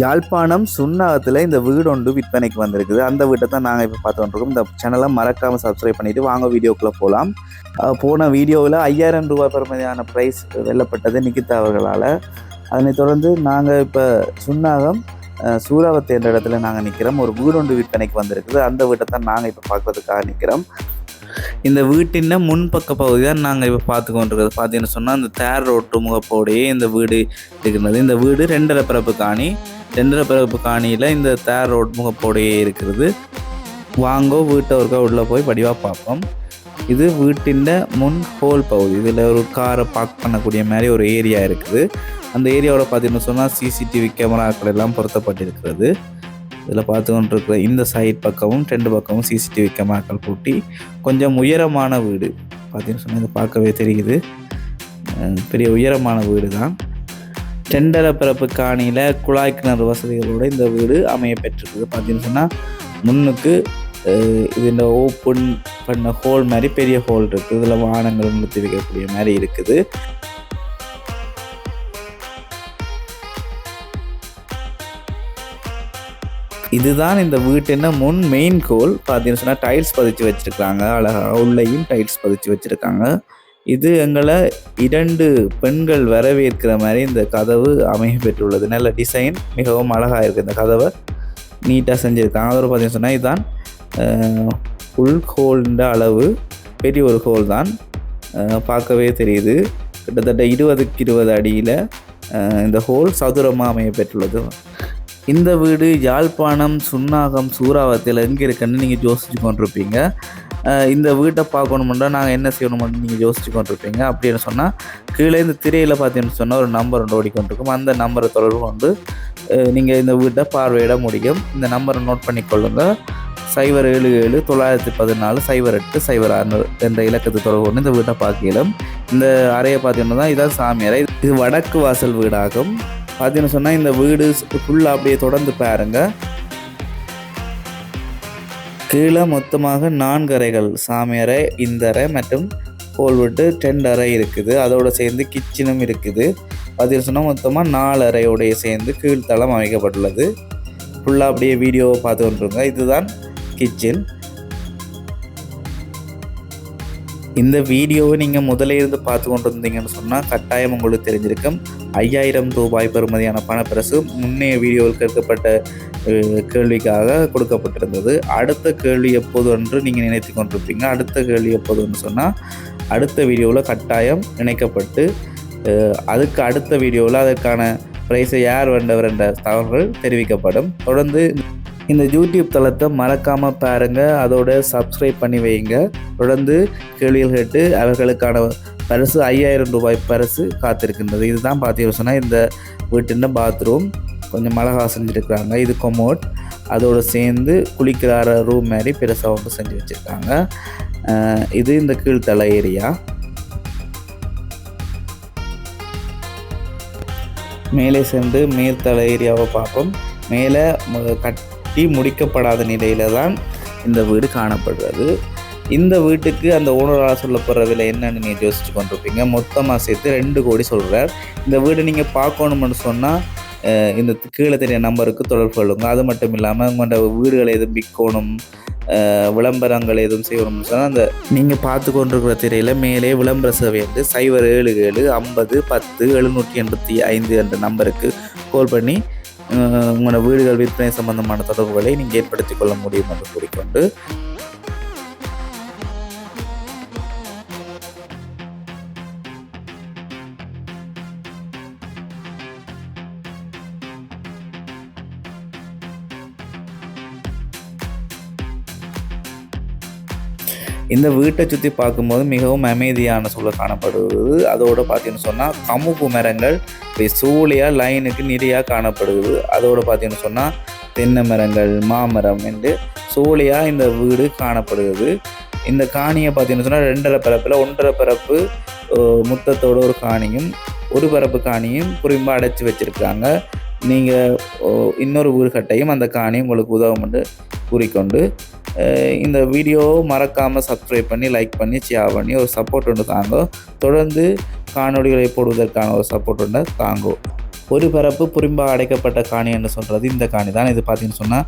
யாழ்ப்பாணம் சுண்ணாகத்தில் இந்த வீடு ஒன்று விற்பனைக்கு வந்திருக்குது. அந்த வீட்டை தான் நாங்கள் இப்போ பார்த்து வந்துருக்கோம். இந்த சேனலை மறக்காமல் சப்ஸ்கிரைப் பண்ணிவிட்டு வாங்க வீடியோக்குள்ளே போகலாம் போன வீடியோவில் ஐயாயிரம் ரூபாய் பெருமதியான ப்ரைஸ் வெல்லப்பட்டது நிகிதா அவர்களால். அதனைத் தொடர்ந்து நாங்கள் இப்போ சுண்ணாகம் அஹ், சூறாவத்தி என்ற இடத்துல நாங்கள் நிற்கிறோம் ஒரு வீடு ஒன்று விற்பனைக்கு வந்திருக்குது. அந்த வீட்டை தான் நாங்கள் இப்போ பார்க்குறதுக்காக நிற்கிறோம் இந்த வீட்டின் முன்பக்க பகுதி தான் நாங்கள் இப்போ பார்த்து கொண்டிருக்கிறது பார்த்தீங்கன்னு சொன்னால் இந்த தேர் ரோட்டு முகப்போடையே இந்த வீடு இருக்கிறது. இந்த வீடு ரெண்டரை பிறப்பு காணி. ரெண்டரை பிறப்பு காணியில் இந்த தேர் ரோட் முகப்போடையே இருக்கிறது. வாங்கோ வீட்டை ஒருக்கா உள்ளே போய் வடிவாக பார்ப்போம். இது வீட்டின் முன் ஹோல் பகுதி. இதில் ஒரு காரை பார்க் பண்ணக்கூடிய மாதிரி ஒரு ஏரியா இருக்குது. அந்த ஏரியாவோட பார்த்தீங்கன்னு சொன்னால் சிசிடிவி கேமராக்கள் எல்லாம் பொருத்தப்பட்டிருக்கிறது. இதில் பார்த்து கொண்டிருக்கிற இந்த சைட் பக்கமும் ரெண்டு பக்கமும் சிசிடிவி கேமராக்கள் பூட்டி கொஞ்சம் உயரமான வீடு. பார்த்தீங்கன்னு சொன்னால் இது பார்க்கவே தெரியுது. பெரிய உயரமான வீடு தான் டெண்டர பிறப்பு காணியில் குழாய் கிணறு வசதிகளோடு இந்த வீடு அமைய பெற்றிருக்குது. பார்த்தீங்கன்னு சொன்னால் முன்னுக்கு இது இந்த ஓப்பன் பண்ண ஹோல் மாதிரி பெரிய ஹோல் இருக்குது இதில் வாகனங்கள் நிறுத்தி வைக்கக்கூடிய மாதிரி இருக்குது. இதுதான் இந்த வீட்டுன்னு முன் மெயின் கோல் பார்த்தீங்கன்னு சொன்னால் டைல்ஸ் பதிச்சு வச்சுருக்காங்க. அழகாக உள்ளேயும் டைல்ஸ் பதிச்சு வச்சுருக்காங்க. இது எங்களை இரண்டு பெண்கள் வரவேற்கிற மாதிரி இந்த கதவு அமைய பெற்றுள்ளது. நல்ல டிசைன் மிகவும் அழகாக இருக்குது இந்த கதவை. நீட்டாக செஞ்சுருக்காங்க. அதோட பார்த்தீங்கன்னு சொன்னால் இதுதான் உள் ஹோல்ன்ற அளவு. பெரிய ஒரு ஹோல் தான். பார்க்கவே தெரியுது. கிட்டத்தட்ட இருபதுக்கு இருபது அடியில் இந்த ஹோல் சதுரமாக அமைய பெற்றுள்ளது. இந்த வீடு யாழ்ப்பாணம் சுன்னாகம் சூறாவத்தில் எங்கே இருக்குன்னு நீங்கள் யோசிச்சு கொண்டிருப்பீங்க. இந்த வீட்டை பார்க்கணுமெண்டா நாங்கள் என்ன செய்யணுமென்னு நீங்கள் யோசிச்சு கொண்டிருப்பீங்க. அப்படின்னு சொன்னால் கீழே இந்த திரையில் பார்த்தீங்கன்னு சொன்னால் ஒரு நம்பர் ஒன்று ஓடிக்கொண்டிருக்கும். அந்த நம்பரை தொடர்பு கொண்டு நீங்கள் இந்த வீட்டை பார்வையிட முடியும். இந்த நம்பரை நோட் பண்ணிக்கொள்ளுங்கள் சைபர் ஏழு ஏழு தொள்ளாயிரத்தி பதினாலு சைபர் எட்டு சைபர் ஆறு என்ற இலக்கத்தை தொடர்பு கொண்டு இந்த வீட்டை பார்க்கலாம் இந்த அறையை பார்த்தீங்கன்னா இதான் சாமி அறை இது வடக்கு வாசல் வீடாகும். பார்த்தீங்கன்னு சொன்னால் இந்த வீடு ஃபுல்லாக அப்படியே தொடர்ந்து பாருங்கள் கீழே மொத்தமாக நான்கு அறைகள். சாமி அறை இந்த அறை மற்றும் ஹோல் விட்டு டென்ட் அறை இருக்குது. அதோடு சேர்ந்து கிச்சனும் இருக்குது. பார்த்தீங்கன்னு சொன்னால் மொத்தமாக நாலு அறையோடைய சேர்ந்து கீழ்த்தளம் அமைக்கப்பட்டுள்ளது. ஃபுல்லாக அப்படியே வீடியோவை பார்த்து கொண்டிருங்க இதுதான் கிச்சன் இந்த வீடியோவை நீங்கள் முதலே இருந்து பார்த்து கொண்டு இருந்தீங்கன்னு சொன்னால் கட்டாயம் உங்களுக்கு தெரிஞ்சிருக்கும். ஐயாயிரம் ரூபாய் பெறுமதியான பணப்பரிசு முன்னைய வீடியோவில் கேட்கப்பட்ட கேள்விக்காக கொடுக்கப்பட்டிருந்தது. அடுத்த கேள்வி எப்போது என்று நீங்கள் நினைத்து கொண்டிருப்பீங்க. அடுத்த கேள்வி எப்போதுன்னு சொன்னால் அடுத்த வீடியோவில் கட்டாயம் இணைக்கப்பட்டு அதுக்கு அடுத்த வீடியோவில் அதற்கான ப்ரைஸை யார் வென்றவர் என்ற தகவல்கள் தெரிவிக்கப்படும். தொடர்ந்து இந்த யூடியூப் தளத்தை மறக்காமல் பாருங்கள் அதோட சப்ஸ்கிரைப் பண்ணி வைங்க. தொடர்ந்து கேள்விகள் கேட்டு அவர்களுக்கான பரிசு ஐயாயிரம் ரூபாய் பரிசு காத்திருக்கின்றது. இதுதான் பார்த்தீங்கன்னு சொன்னால் இந்த வீட்டின் பாத்ரூம் கொஞ்சம் மிளகா செஞ்சுருக்காங்க இது கொமோட் அதோடு சேர்ந்து குளிக்கிற ரூம் மாதிரி பெருசாக ஒன்று செஞ்சு வச்சுருக்காங்க. இது இந்த கீழ்த்தலை ஏரியா மேலே சென்று மேல்தலை ஏரியாவை பார்ப்போம். மேலே கட் கட்டி முடிக்கப்படாத நிலையில் தான் இந்த வீடு காணப்படுறது. இந்த வீட்டுக்கு அந்த ஓனரால் சொல்லப்படுற விலை என்னன்னு நீங்கள் யோசிச்சு கொண்டிருப்பீங்க. மொத்தமாக சேர்த்து ரெண்டு கோடி சொல்கிறார் இந்த வீடு நீங்கள் பார்க்கணும்னு சொன்னால் இந்த கீழே தெரிய நம்பருக்கு தொடர்பு கொள்ளுங்க. அது மட்டும் இல்லாமல் உங்களோட வீடுகளை எதுவும் விற்கணும் விளம்பரங்கள் எதுவும் செய்யணும்னு சொன்னால் அந்த நீங்கள் பார்த்து கொண்டிருக்கிற திரையில் மேலே விளம்பர சேவை வந்து சைபர் ஏழு ஏழு ஐம்பது பத்து எழுநூற்றி எண்பத்தி ஐந்து என்ற நம்பருக்கு கால் பண்ணி உங்களோட வீடுகள் விற்பனை சம்பந்தமான தொடர்புகளை நீங்கள் ஏற்படுத்திக் கொள்ள முடியும் என்று கூறிக்கொண்டு இந்த வீட்டை சுற்றி பார்க்கும்போது மிகவும் அமைதியான சூழல் காணப்படுவது அதோடு பார்த்தீங்கன்னு சொன்னால் கமுப்பு மரங்கள் இப்போ சூழியாக லைனுக்கு நிறையாக காணப்படுகிறது. அதோடு பார்த்தீங்கன்னு சொன்னால் தென்னை மரங்கள் மாமரம் என்று சூழியாக இந்த வீடு காணப்படுகிறது. இந்த காணியை பார்த்தீங்கன்னு சொன்னால் ரெண்டரை பரப்பில் ஒன்றரை பரப்பு முத்தத்தோட ஒரு காணியும் ஒரு பரப்பு காணியும் குறிப்பாக அடைச்சி வச்சுருக்காங்க நீங்கள் இன்னொரு வீடு கட்டையும் அந்த காணியும் உங்களுக்கு உதவும் கூறிக்கொண்டு இந்த வீடியோ மறக்காமல் சப்ஸ்கிரைப் பண்ணி லைக் பண்ணி ஷேர் பண்ணி ஒரு சப்போர்ட் ஒன்று தாங்கோ. தொடர்ந்து காணொலிகளை போடுவதற்கான ஒரு சப்போர்ட் ஒன்று தாங்கோ. ஒரு பரப்பு புரிம்பாக அடைக்கப்பட்ட காணி என்று சொல்கிறது இந்த காணி தான் இது பார்த்தீங்கன்னு சொன்னால்